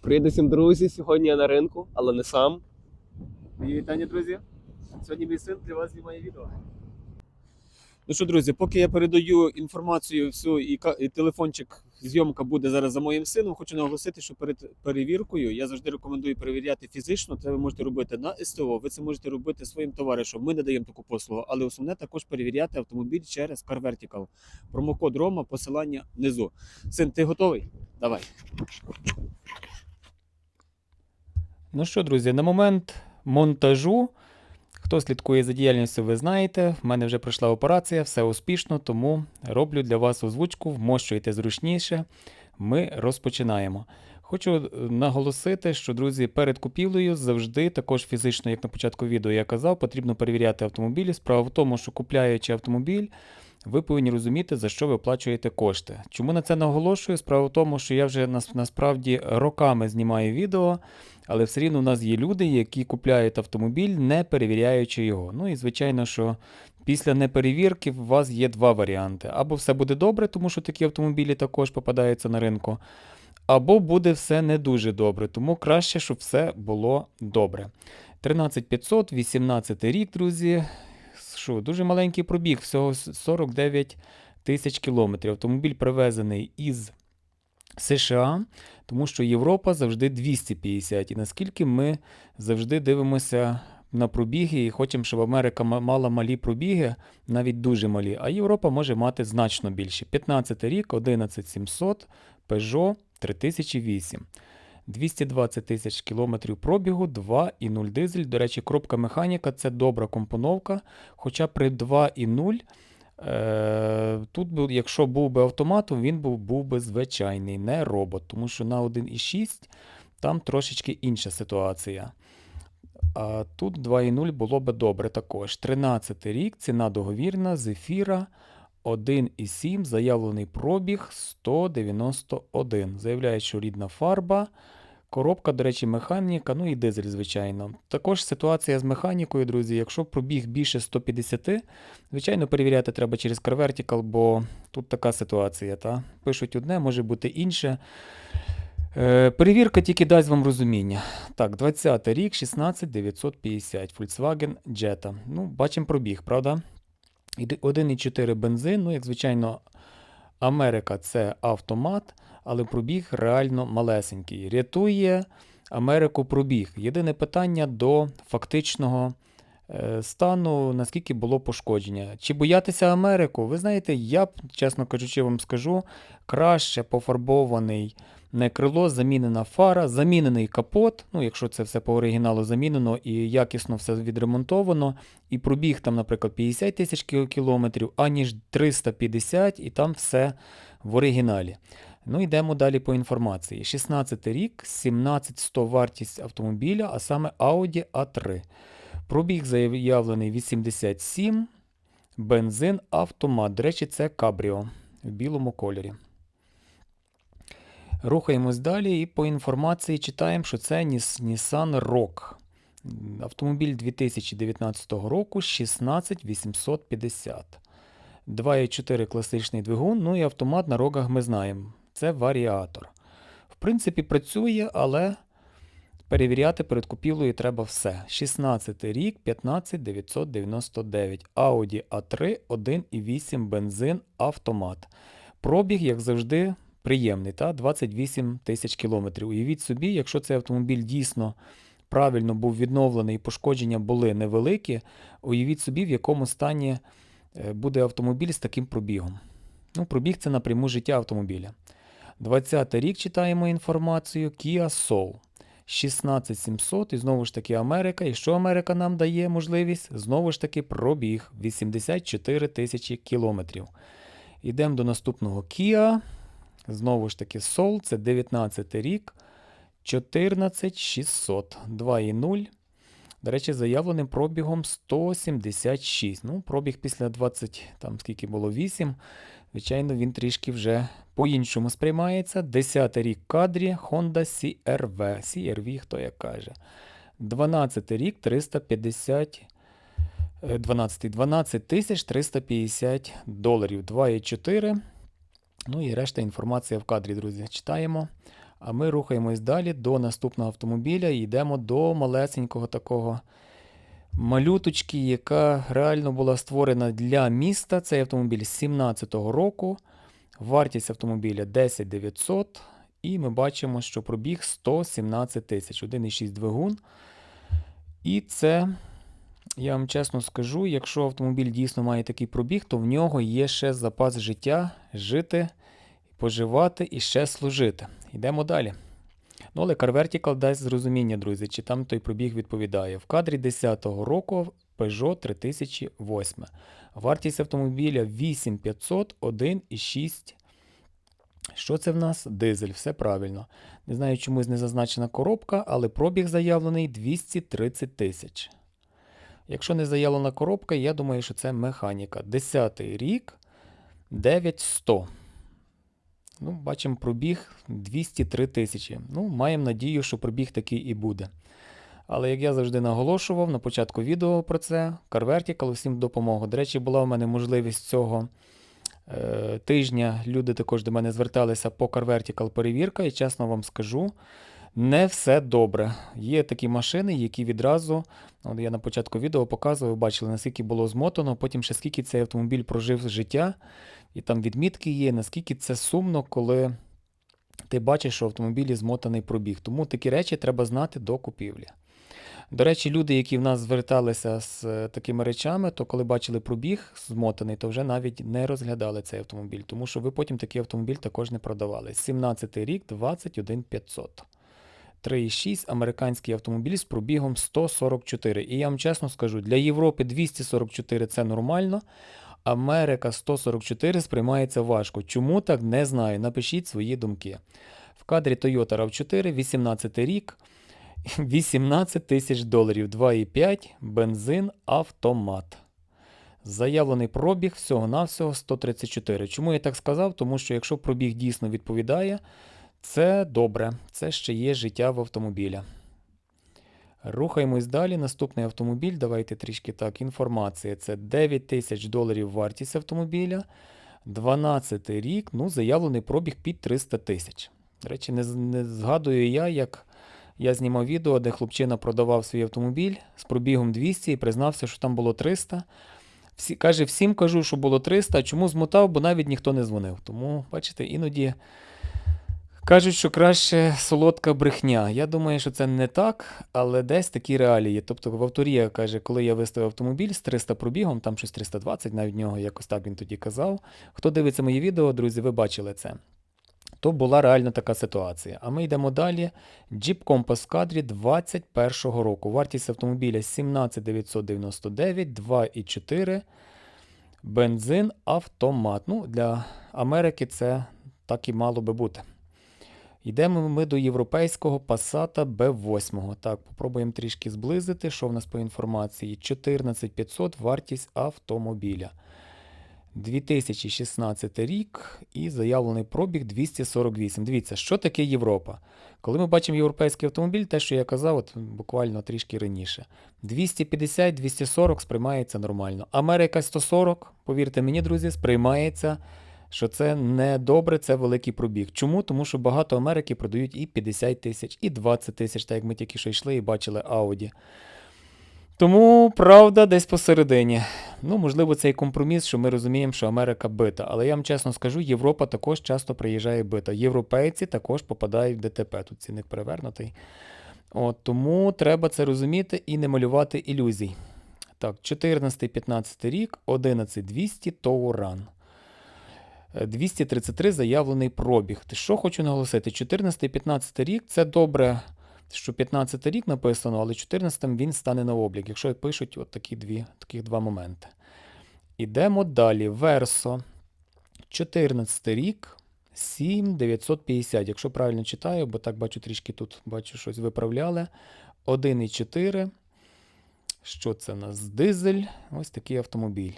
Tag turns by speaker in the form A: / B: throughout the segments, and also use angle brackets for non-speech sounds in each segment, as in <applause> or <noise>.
A: Привіт усім друзі. Сьогодні я на ринку, але не сам. Мої вітання, друзі. Сьогодні мій син для вас знімає відео. Ну що, друзі, поки я передаю інформацію всю і, і телефончик, зйомка буде зараз за моїм сином, хочу наголосити, що перед перевіркою я завжди рекомендую перевіряти фізично. Це ви можете робити на СТО, ви це можете робити своїм товаришем. Ми не даємо таку послугу, але основне також перевіряти автомобіль через Car Vertical. Промокод Рома, посилання внизу. Син, ти готовий? Давай.
B: Ну що, друзі, на момент монтажу, хто слідкує за діяльністю, ви знаєте, в мене вже пройшла операція, все успішно, тому роблю для вас озвучку, вмощуйте зручніше. Ми розпочинаємо. Хочу е, наголосити, що, друзі, перед купівлею завжди, також фізично, як на початку відео я казав, потрібно перевіряти автомобілі. Справа в тому, що купляючи автомобіль, ви повинні розуміти, за що ви оплачуєте кошти. Чому на це наголошую? Справа в тому, що я вже нас- насправді роками знімаю відео, але все рівно у нас є люди, які купляють автомобіль, не перевіряючи його. Ну і звичайно, що після неперевірки у вас є два варіанти: або все буде добре, тому що такі автомобілі також попадаються на ринку, або буде все не дуже добре, тому краще, щоб все було добре. 13500, 18 рік, друзі. Що, дуже маленький пробіг, всього 49 тисяч кілометрів. Автомобіль привезений із США, тому що Європа завжди 250. І наскільки ми завжди дивимося на пробіги і хочемо, щоб Америка мала малі пробіги, навіть дуже малі, а Європа може мати значно більше. 15 рік, 11700, Peugeot 3008. 220 тисяч кілометрів пробігу, 2,0 дизель. До речі, коробка механіка це добра компоновка. Хоча при 2,0 е, тут, якщо був би автоматом, він був, був би звичайний, не робот. Тому що на 1,6 там трошечки інша ситуація. А тут 2,0 було би добре також. 13 рік, ціна договірна, зефіра 1,7, заявлений пробіг 191. Заявляє, що рідна фарба. Коробка, до речі, механіка, ну і дизель, звичайно. Також ситуація з механікою, друзі. Якщо пробіг більше 150, звичайно, перевіряти треба через Car Vertical, бо тут така ситуація. Та? Пишуть одне, може бути інше. Е, перевірка тільки дасть вам розуміння. Так, 20 рік, 16950, Volkswagen Jetta. Ну, бачимо пробіг, правда? Іде- 1,4 бензин, ну, як звичайно, Америка це автомат, але пробіг реально малесенький. Рятує Америку пробіг. Єдине питання до фактичного е, стану, наскільки було пошкодження. Чи боятися Америку? Ви знаєте, я б, чесно кажучи, вам скажу, краще пофарбований не крило, замінена фара, замінений капот. Ну, якщо це все по оригіналу замінено і якісно все відремонтовано, і пробіг там, наприклад, 50 тисяч кілометрів, аніж 350, і там все в оригіналі. Ну, йдемо далі по інформації. 16 рік, 17100 вартість автомобіля, а саме Audi A3. Пробіг заявлений 87, бензин, автомат. До речі, це Cabrio в білому кольорі. Рухаємось далі і по інформації читаємо, що це Nissan. М, Автомобіль 2019 року 16850. 2,4 класичний двигун, ну і автомат на рогах ми знаємо. Це варіатор. В принципі, працює, але перевіряти перед купівлею треба все. 16 рік, 15999. Audi A3, 1,8 бензин, автомат. Пробіг, як завжди, приємний, та? 28 тисяч кілометрів. Уявіть собі, якщо цей автомобіль дійсно правильно був відновлений і пошкодження були невеликі, уявіть собі, в якому стані е, буде автомобіль з таким пробігом. Ну, пробіг це напряму життя автомобіля. 20 рік читаємо інформацію. Kia Soul. 16700 і знову ж таки Америка. І що Америка нам дає можливість? Знову ж таки пробіг 84 тисячі кілометрів. Йдемо до наступного Kia. Знову ж таки Soul, це 19 рік. 14600. 2,0. До речі, заявленим пробігом 176. Ну, пробіг після 20, там скільки було 8. Звичайно, він трішки вже по-іншому сприймається. 10 рік кадрі Honda CRV. CRV, хто як каже. 12 рік 350. е, 12, 12 350 доларів. 2,4. Ну і решта інформація в кадрі, друзі. Читаємо. А ми рухаємось далі до наступного автомобіля і йдемо до малесенького такого малюточки, яка реально була створена для міста. Цей автомобіль з 17-го року. Вартість автомобіля 10 900. І ми бачимо, що пробіг 117 тисяч. 1,6 двигун. І це, я вам чесно скажу, якщо автомобіль дійсно має такий пробіг, то в нього є ще запас життя жити, поживати і ще служити. Йдемо далі. Ну, але Car Vertical дасть зрозуміння, друзі, чи там той пробіг відповідає. В кадрі 10-го року Peugeot 3008. Вартість автомобіля 8500, 1,6. Що це в нас? Дизель, все правильно. Не знаю, чомусь не зазначена коробка, але пробіг заявлений 230 тисяч. Якщо не заявлена коробка, я думаю, що це механіка. 10-й рік 9100. Ну, бачимо пробіг 203 тисячі. Ну, маємо надію, що пробіг такий і буде. Але як я завжди наголошував на початку відео про це, Car Vertical усім допомогу. До речі, була в мене можливість цього е, тижня. Люди також до мене зверталися по Car Vertical перевірка, і чесно вам скажу, не все добре. Є такі машини, які відразу, от я на початку відео показував, бачили, наскільки було змотано, потім ще скільки цей автомобіль прожив життя, і там відмітки є, наскільки це сумно, коли ти бачиш, що в автомобілі змотаний пробіг. Тому такі речі треба знати до купівлі. До речі, люди, які в нас зверталися з е, такими речами, то коли бачили пробіг змотаний, то вже навіть не розглядали цей автомобіль, тому що ви потім такий автомобіль також не продавали. 17 рік, 21 500. 3,6 американський автомобіль з пробігом 144. І я вам чесно скажу, для Європи 244 це нормально. Америка 144 сприймається важко. Чому так, не знаю. Напишіть свої думки. В кадрі Toyota RAV4, 18 рік, <laughs> 18 тисяч доларів, 2,5, бензин, автомат. Заявлений пробіг всього-навсього 134. Чому я так сказав? Тому що якщо пробіг дійсно відповідає, це добре. Це ще є життя в автомобіля. Рухаємось далі. Наступний автомобіль. Давайте трішки так. Інформація. Це 9 тисяч доларів вартість автомобіля. 12 рік. Ну, заявлений пробіг під 300 тисяч. До речі, не, не згадую я, як я знімав відео, де хлопчина продавав свій автомобіль з пробігом 200 і признався, що там було 300. Всі, каже, всім кажу, що було 300, а чому змотав, бо навіть ніхто не дзвонив. Тому, бачите, іноді кажуть, що краще солодка брехня. Я думаю, що це не так, але десь такі реалії. Тобто в авторія каже, коли я виставив автомобіль з 300 пробігом, там щось 320, навіть нього якось так він тоді казав. Хто дивиться мої відео, друзі, ви бачили це. То була реально така ситуація. А ми йдемо далі. Jeep Compass Kadrі 21 року. Вартість автомобіля 17 999, 2,4. Бензин, автомат. Ну, для Америки це так і мало би бути. Йдемо ми до європейського Passat B8. Так, попробуємо трішки зблизити. Що в нас по інформації? 14500 вартість автомобіля. 2016 рік і заявлений пробіг 248. Дивіться, що таке Європа? Коли ми бачимо європейський автомобіль, те, що я казав, от буквально трішки раніше. 250-240 сприймається нормально. Америка 140, повірте мені, друзі, сприймається, що це не добре, це великий пробіг. Чому? Тому що багато Америки продають і 50 тисяч, і 20 тисяч, так як ми тільки що йшли і бачили Audi. Тому правда десь посередині. Ну, можливо, цей компроміс, що ми розуміємо, що Америка бита. Але я вам чесно скажу, Європа також часто приїжджає бита. Європейці також попадають в ДТП. Тут цінник перевернутий. От, тому треба це розуміти і не малювати ілюзій. Так, 14-15 рік, 11200 Тоуран. Е, 233 заявлений пробіг. Що хочу наголосити? 14-15 рік це добре, що 15 рік написано, але 14 він стане на облік, якщо пишуть от такі дві, таких два моменти. Ідемо далі. Версо. 14 рік. 7950, якщо правильно читаю, бо так бачу трішки тут бачу щось виправляли. 1,4. Що це у нас? Дизель. Ось такий автомобіль.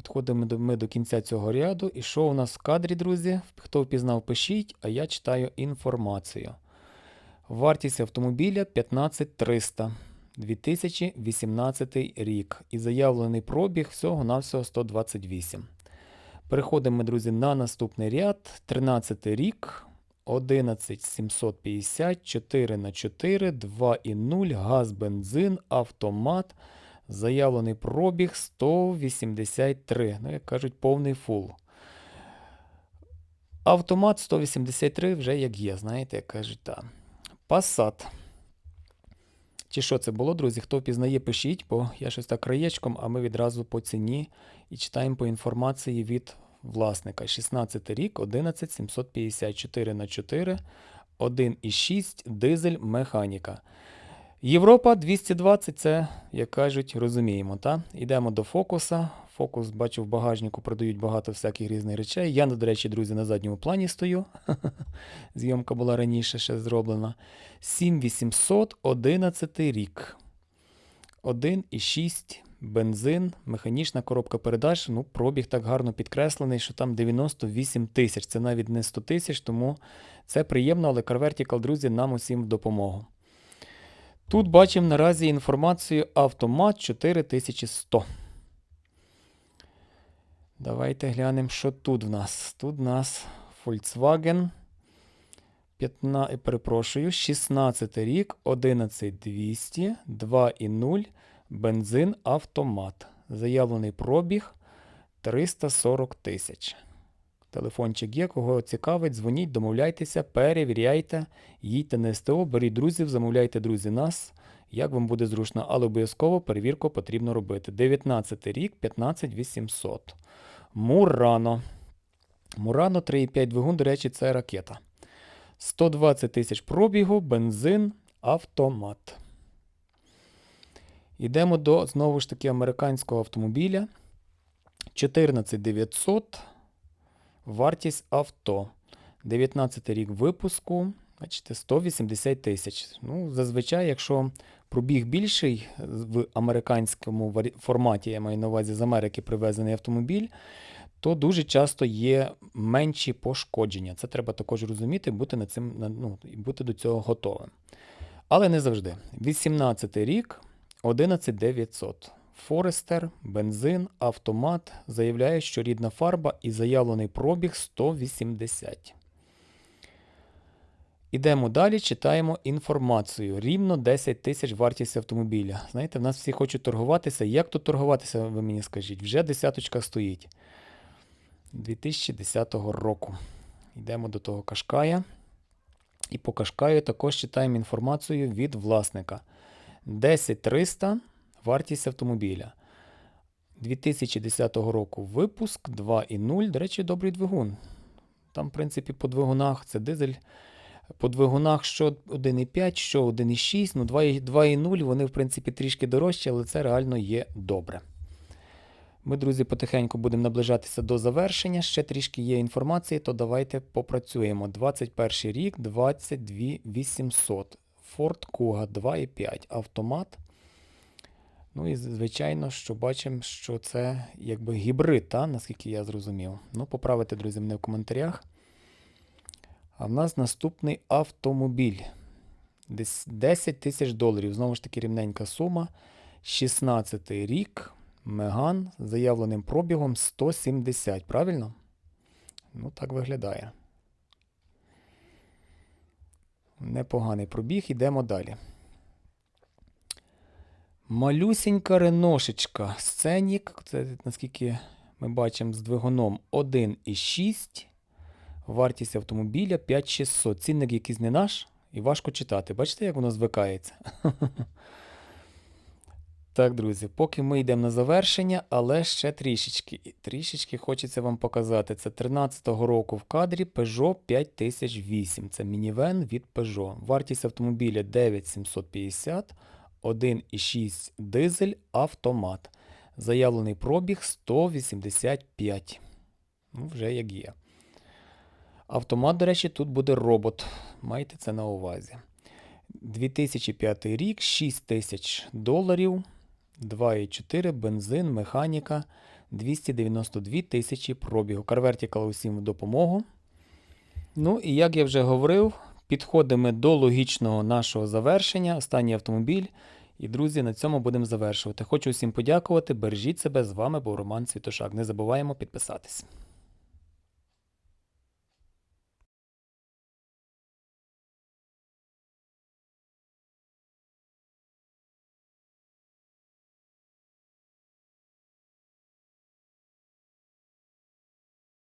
B: Підходимо ми до кінця цього ряду. І що у нас в кадрі, друзі? Хто впізнав, пишіть, а я читаю інформацію. Вартість автомобіля 15300. 2018 рік. І заявлений пробіг всього-навсього 128. Переходимо, друзі, на наступний ряд. 13 рік, 11750, 4 на 4, 2,0, газ, бензин, автомат. Заявлений пробіг 183. Ну, як кажуть, повний фул. Автомат 183 вже як є, знаєте, як кажуть, так. Passat. Чи що це було, друзі? Хто впізнає, пишіть, бо я щось так краєчком, а ми відразу по ціні і читаємо по інформації від власника. 16 рік, 11754 на 4, 1,6 дизель механіка. Європа 220, це, як кажуть, розуміємо. Та? Йдемо до фокуса. Фокус, бачу, в багажнику продають багато всяких різних речей. Я, до речі, друзі, на задньому плані стою. <laughs> Зйомка була раніше ще зроблена. 7811 рік. 1,6 бензин, механічна коробка передач. Ну, пробіг так гарно підкреслений, що там 98 тисяч. Це навіть не 100 тисяч, тому це приємно, але CarVertical, друзі, нам усім в допомогу. Тут бачимо наразі інформацію автомат 4100. Давайте глянемо, що тут в нас. Тут в нас Volkswagen 15, перепрошую, 16 рік, 11200, 2,0, бензин автомат. Заявлений пробіг 340 тисяч. Телефончик є, кого цікавить, дзвоніть, домовляйтеся, перевіряйте, їдьте на СТО, беріть друзів, замовляйте, друзі, нас, як вам буде зручно, але обов'язково перевірку потрібно робити. 19 рік, 15800. Мурано. Мурано 3,5 двигун, до речі, це ракета. 120 тисяч пробігу, бензин, автомат. Йдемо до знову ж таки американського автомобіля. 14900. Вартість авто. 19 рік випуску. Бачите, 180 тисяч. Ну, зазвичай, якщо пробіг більший в американському форматі, я маю на увазі з Америки привезений автомобіль, то дуже часто є менші пошкодження. Це треба також розуміти, бути над цим, ну, бути до цього готовим. Але не завжди. 18 рік, 11900. Форестер, бензин, автомат. Заявляє, що рідна фарба і заявлений пробіг 180. Ідемо далі, читаємо інформацію. Рівно 10 тисяч вартість автомобіля. Знаєте, в нас всі хочуть торгуватися. Як тут торгуватися, ви мені скажіть? Вже десяточка стоїть. 2010 року. Йдемо до того кашкая. І по кашкаю також читаємо інформацію від власника. 10300 вартість автомобіля. 2010 року випуск 2.0. До речі, добрий двигун. Там, в принципі, по двигунах це дизель. По двигунах що 1.5, що 1.6, ну 2.0 2.0, вони, в принципі, трішки дорожчі, але це реально є добре. Ми, друзі, потихеньку будемо наближатися до завершення. Ще трішки є інформації, то давайте попрацюємо. 21 рік, 22 800. Ford Kuga 2.5 автомат. Ну і звичайно, що бачимо, що це якби гібрид, та, наскільки я зрозумів. Ну, поправите, друзі, мене в коментарях. А в нас наступний автомобіль. Десь 10 тисяч доларів. Знову ж таки, рівненька сума. 16 рік. Меган з заявленим пробігом 170, правильно? Ну, так виглядає. Непоганий пробіг, йдемо далі. Малюсінька реношечка. Сценік, це наскільки ми бачимо з двигуном 1,6. Вартість автомобіля 5600. Цінник якийсь не наш і важко читати. Бачите, як воно звикається? <laughs> Так, друзі, поки ми йдемо на завершення, але ще трішечки. Трішечки хочеться вам показати. Це 13-го року в кадрі Peugeot 5008. Це мінівен від Peugeot. Вартість автомобіля 9750, 1,6 дизель, автомат. Заявлений пробіг 185. Ну, вже як є. Автомат, до речі, тут буде робот. Майте це на увазі. 2005 рік, 6 тисяч доларів, 2,4 бензин, механіка, 292 тисячі пробігу. CarVertical усім в допомогу. Ну і як я вже говорив, підходимо до логічного нашого завершення. Останній автомобіль. І, друзі, на цьому будемо завершувати. Хочу всім подякувати. Бережіть себе. З вами був Роман Світошак. Не забуваємо підписатись.